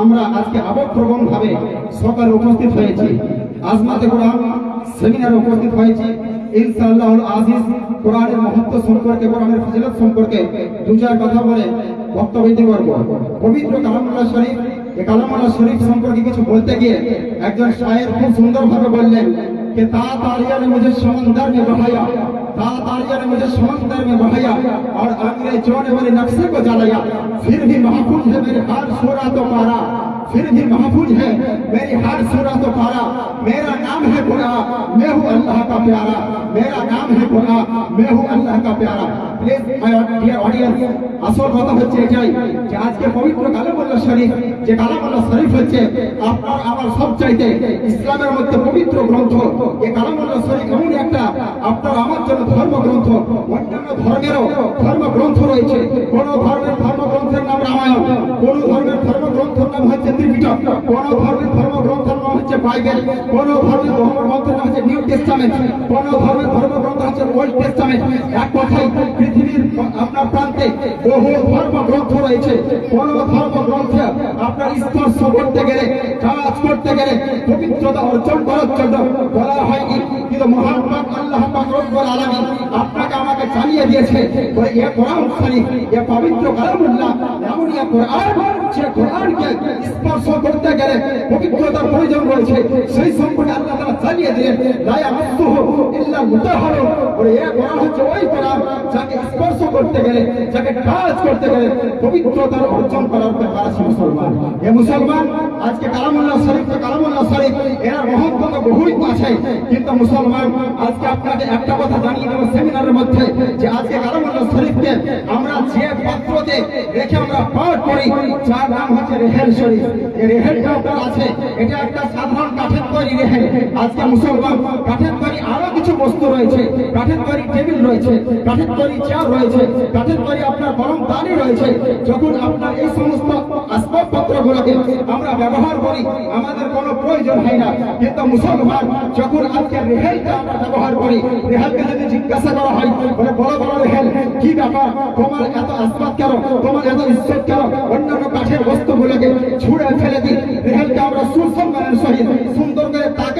আমরা আজকে আবেগপ্রবণ ভাবে সকালে উপস্থিত হয়েছি আজমাতে কোরআন সেমিনারে উপস্থিত হয়েছি ইনশাআল্লাহ আজিজ কোরআনের মহত্ব সম্পর্কে কোরআনের ফজিলত সম্পর্কে দু চার কথা বলে বক্তব্য দিতে পারবো পবিত্র কালামুল্লাহ শরীফ এই কালামুল্লাহ শরীফ সম্পর্কে কিছু বলতে গিয়ে একজন শায়ের খুব সুন্দরভাবে বললেন कि तातारिया ने मुझे समंदर में बहाया तातारिया ने मुझे समंदर में बहाया और अंग्रेजों ने मेरे नक्शे को जलाया फिर भी महफूज है मेरे हर सूरा तो पारा फिर भी महफूज है मेरी हर सूरा तो पारा मेरा नाम है बुरा मैं हूँ अल्लाह का प्यारा मेरा नाम है बुरा मैं हूँ अल्लाह का प्यारा প্লিজ মাই ডিয়ার অডিয়েন্স আসল কথা হচ্ছে এটাই যে আজকে পবিত্র কালামুল্লাহ শরীফ যে কালামুল্লাহ শরীফ হচ্ছে আপনার আমার সব চাইতে ইসলামের মধ্যে পবিত্র গ্রন্থ এই কালামুল্লাহ শরীফ এমন একটা আপনার জন্য ধর্মগ্রন্থ, অন্যান্য ধর্মেরও ধর্মগ্রন্থ রয়েছে। কোন ধর্মের ধর্মগ্রন্থের নাম রামায়ণ, কোন ধর্মের ধর্মগ্রন্থের নাম হচ্ছে ত্রিপিটক, কোন ধর্মের ধর্মগ্রন্থের নাম হচ্ছে বাইবেল, কোন ধর্মের ধর্মগ্রন্থের নাম হচ্ছে নিউ টেস্টামেন্ট, কোন ধর্মের ধর্মগ্রন্থ হচ্ছে ওল্ড টেস্টামেন্ট। এক কথায়, পৃথিবীর আপনার প্রান্তে বহু ধর্মগ্রন্থ রয়েছে। কোন ধর্মগ্রন্থে আপনার স্পর্শ করতে গেলে, কাজ করতে গেলে পবিত্রতা অর্জন করার জন্য বলা হয়নি কিন্তু পাক আল্লাহ আলামিন আপনাকে আমাকে জানিয়ে দিয়েছে। এ কোরআন শরীফ, এ পবিত্র কালামুল্লাহ এমন এক কোরআন যে কোরআনকে স্পর্শ করতে গেলে পবিত্রতার প্রয়োজন রয়েছে। সেই সম্পর্কে আল্লাহ তাআলা জানিয়ে দিলেন, লা ইয়ামাসসুহু ইল্লা মুতাহহারুন বলে, এ কোরআন হচ্ছে ওই কোরআন যাকে স্পর্শ করতে গেলে, যাকে কাজ করতে গেলে পবিত্রতার অর্জন করার ব্যাপার আছে মুসলমান? এ মুসলমান? আজকে কালামুল্লাহ শরীফ তো কালামুল্লাহ শরীফ, এরা মহত্ব তো বহুই আছে। কিন্তু মুসলমান, আজকে আপনাকে একটা কথা জানিয়ে দেবো সেমিনারের মধ্যে, যে আজকে কালামুল্লাহ শরীফকে আমরা যে পাত্রতে রেখে আমরা পাঠ করি, যার নাম হচ্ছে রেহেল শরীফ। এই রেহেলটা আপনার আছে। এটা একটা সাধারণ কাঠের তৈরি রেহেল। আজকে মুসলমান, কাঠের তৈরি আরও কিছু বস্তু রয়েছে, কাঠের তৈরি টেবিল রয়েছে, কাঠের তৈরি চেয়ার রয়েছে, কাঠের তৈরি আপনার গরম পানি রয়েছে। যখন আপনার এই সমস্ত আসবাবপত্রগুলোকে আমরা ব্যবহার করি, আমাদের কোনো প্রয়োজন হয় না। কিন্তু মুসলমান যখন আজকে রেহেলটা আমরা ব্যবহার করি, রেহেলকে যদি জিজ্ঞাসা করা হয় বলে বড় বড় রেহেল, কি ব্যাপার? তোমার এত আসবাব কেন? তোমার এত ইজ্জত কেন? অন্যান্য কাঠের বস্তুগুলোকে ছুঁড়ে ফেলে দিই। রেহেলকে আমরা সুসম্মানের সহিত সুন্দর করে তাকের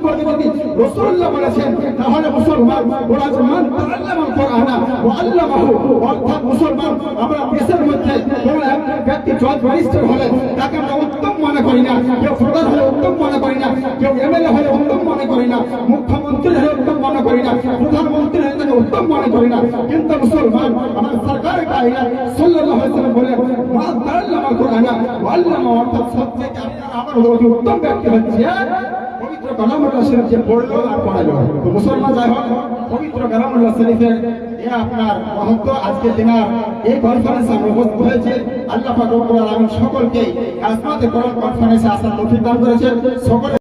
যদি রাসূলুল্লাহ বলেছেন, তাহলে মুসলমান ওরা যে মান কোরআনা ওয়া আল্লামাহু অর্থাৎ মুসলমান, আমরা দেশের মধ্যে এক ব্যক্তি জজ ব্যারিস্টার হলে তাকে আমরা উত্তম মনে করি না। কেউ হলে উত্তম মনে করি না। কেউ এমএলএ হলে উত্তম মনে করি না। মুখ্যমন্ত্রী হলে উত্তম মনে করি না। প্রধানমন্ত্রী হলে তাকে উত্তম মনে করি না। কিন্তু মুসলমান, আমার কাহিনা সাল্লাল্লাহু আলাইহি বলে মা তাআল্লামা কোরআনা ওয়া অর্থাৎ সবথেকে আমার উত্তম ব্যক্তি হচ্ছে কালামুল্লাহ শরীফ যে পড়ল আর পড়ালো তো মুসলমান যাই হোক, পবিত্র কালামুল্লাহ শরীফের এ আপনার মহত্ব আজকে দিনার এই কনফারেন্সে উপস্থিত হয়েছে। আল্লাহ পাক রব্বুল আলামিন সকলকে আসমাতে কোরআন কনফারেন্সে আসার তৌফিক দান করেছেন। সকলে